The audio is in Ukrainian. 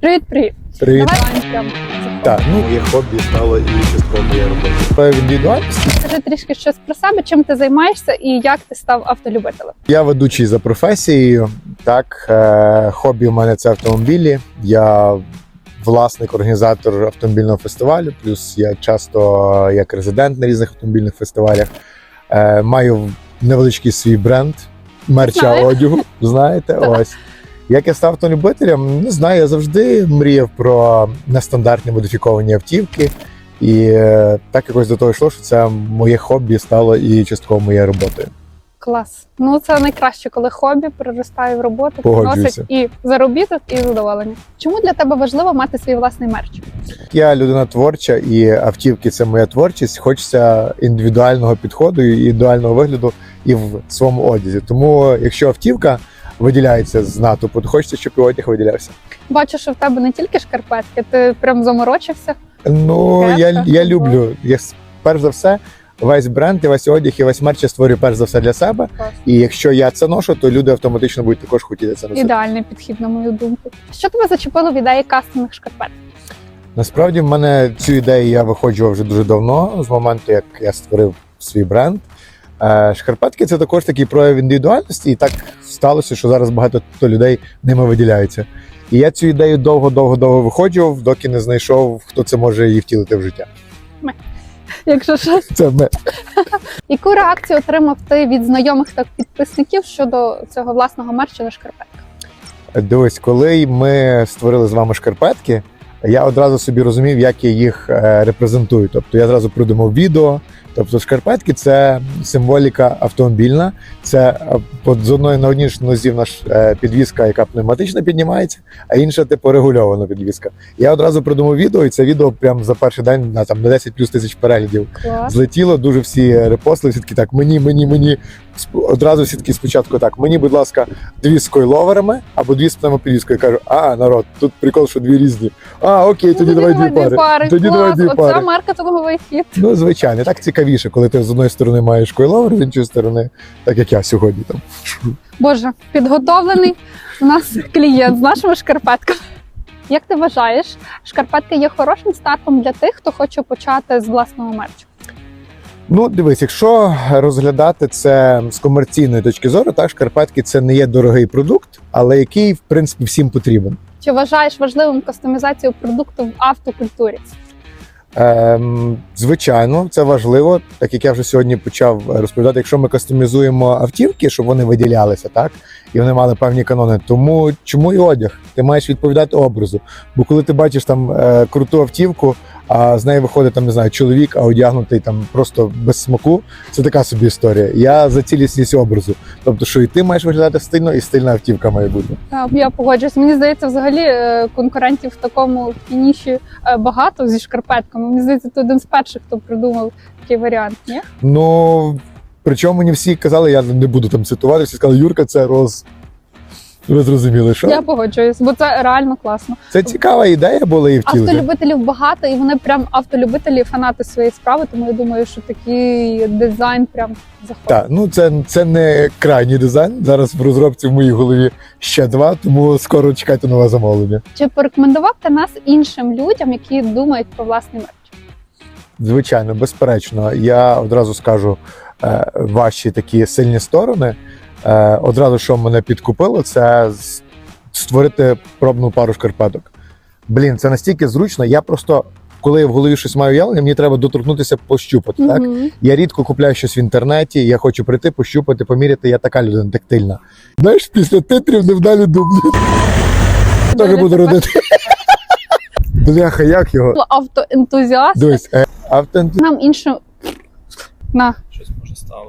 Привіт, привіт. Привіт. Давай. Так, ну моє хобі стало і частково моєї роботи. Про індивідуальність. Скажи трішки щось про себе, чим ти займаєшся і як ти став автолюбителем. Я ведучий за професією. Так, е, хобі у мене це автомобілі. Я власник, організатор автомобільного фестивалю. Плюс я часто як резидент на різних автомобільних фестивалях. Е, маю невеличкий свій бренд мерча Знаю. одягу. Знаєте, ось. Як я став автолюбителем, не знаю, я завжди мріяв про нестандартні модифіковані автівки. І е, так якось до того йшло, що це моє хобі стало і частково моєю роботою. Клас. Ну це найкраще, коли хобі переростає в роботу, приносить і заробіток, і задоволення. Чому для тебе важливо мати свій власний мерч? Я людина творча, і автівки це моя творчість. Хочеться індивідуального підходу і індивідуального вигляду і в своєму одязі. Тому, якщо автівка виділяється з натовпу, то хочеться, щоб і одяг виділявся. Бачу, що в тебе не тільки шкарпетки, ти прям заморочився. Ну я, я люблю я, перш за все. Весь бренд і весь одяг і весь мерч я створюю перш за все для себе. Клас. І якщо я це ношу, то люди автоматично будуть також хотіти це носити. Ідеальний підхід, на мою думку. Що тебе зачепило в ідеї кастомних шкарпет? Насправді, в мене цю ідею я виходжував вже дуже давно, з моменту, як я створив свій бренд. Е, Шкарпетки це також такий прояв індивідуальності, і так сталося, що зараз багато людей ними виділяється. І я цю ідею довго-довго-довго виходжував, доки не знайшов, хто це може її втілити в життя. Якщо що, Це ми. яку реакцію отримав ти від знайомих та підписників щодо цього власного мерчу на шкарпетках? Дивись, коли ми створили з вами шкарпетки, я одразу собі розумів, як я їх е, репрезентую. Тобто я одразу придумав відео. Тобто шкарпетки це символіка автомобільна. Це е, з одної на одній нозі в нас е, підвіска, яка пневматично піднімається, а інша типу регульована підвіска. Я одразу придумав відео, і це відео прям за перший день на там на 10 плюс тисяч переглядів Клас. злетіло. Дуже всі репостили. Всі такі так, мені, мені, мені. Одразу всі такі спочатку так. Мені, будь ласка, дві з койловерами або дві з пневмопідвіскою. Я кажу, а народ, тут прикол, що дві різні. А, окей, тоді, давай дві пари. Тоді давай Клас. дві Оце пари. маркетинговий хід. Ну, звичайно, так цікавіше, коли ти з одної сторони маєш койловер, з іншої сторони, так як я сьогодні там. Боже, підготовлений у нас клієнт з нашими шкарпетками. Як ти вважаєш, шкарпетки є хорошим стартом для тих, хто хоче почати з власного мерчу? Ну, дивись, якщо розглядати це з комерційної точки зору, так шкарпетки це не є дорогий продукт, але який в принципі всім потрібен. Чи вважаєш важливим кастомізацію продукту в автокультурі? Ем, звичайно, це важливо, так як я вже сьогодні почав розповідати. Якщо ми кастомізуємо автівки, щоб вони виділялися, так і вони мали певні канони. Тому чому і одяг? Ти маєш відповідати образу. Бо коли ти бачиш там е, круту автівку, а з неї виходить там не знаю, чоловік, а одягнутий там просто без смаку, це така собі історія. Я за цілісність образу. Тобто, що і ти маєш виглядати стильно, і стильна автівка має бути. Так, я погоджуюсь. Мені здається, взагалі е, конкурентів в такому ніші е, багато зі шкарпетками. Мені здається, ти один з перших, хто придумав такий варіант. Ні? Ну причому мені всі казали, я не буду там цитувати, всі сказали, Юрка, це роз. Ви зрозуміли, що Я погоджуюсь, бо це реально класно. це цікава ідея була і втілити. Автолюбителів багато, і вони прям автолюбителі, фанати своєї справи. Тому я думаю, що такий дизайн прям заходить. Так, ну це, це не крайній дизайн. Зараз в розробці в моїй голові ще два, тому скоро чекайте нове замовлення. Чи порекомендував ти нас іншим людям, які думають про власний мерч? Звичайно, безперечно, я одразу скажу е, ваші такі сильні сторони. Е, одразу, що мене підкупило, це створити пробну пару шкарпеток. Блін, це настільки зручно. Я просто, коли я в голові щось маю уявлення, мені треба доторкнутися, пощупати. Так? Я рідко купляю щось в інтернеті, я хочу прийти, пощупати, поміряти. Я така людина тактильна. Знаєш, після титрів невдалі дублі. Так і буду родити. Бляха, як його? Автоентузіаст Дивись, е, нам іншим на Щось може стало.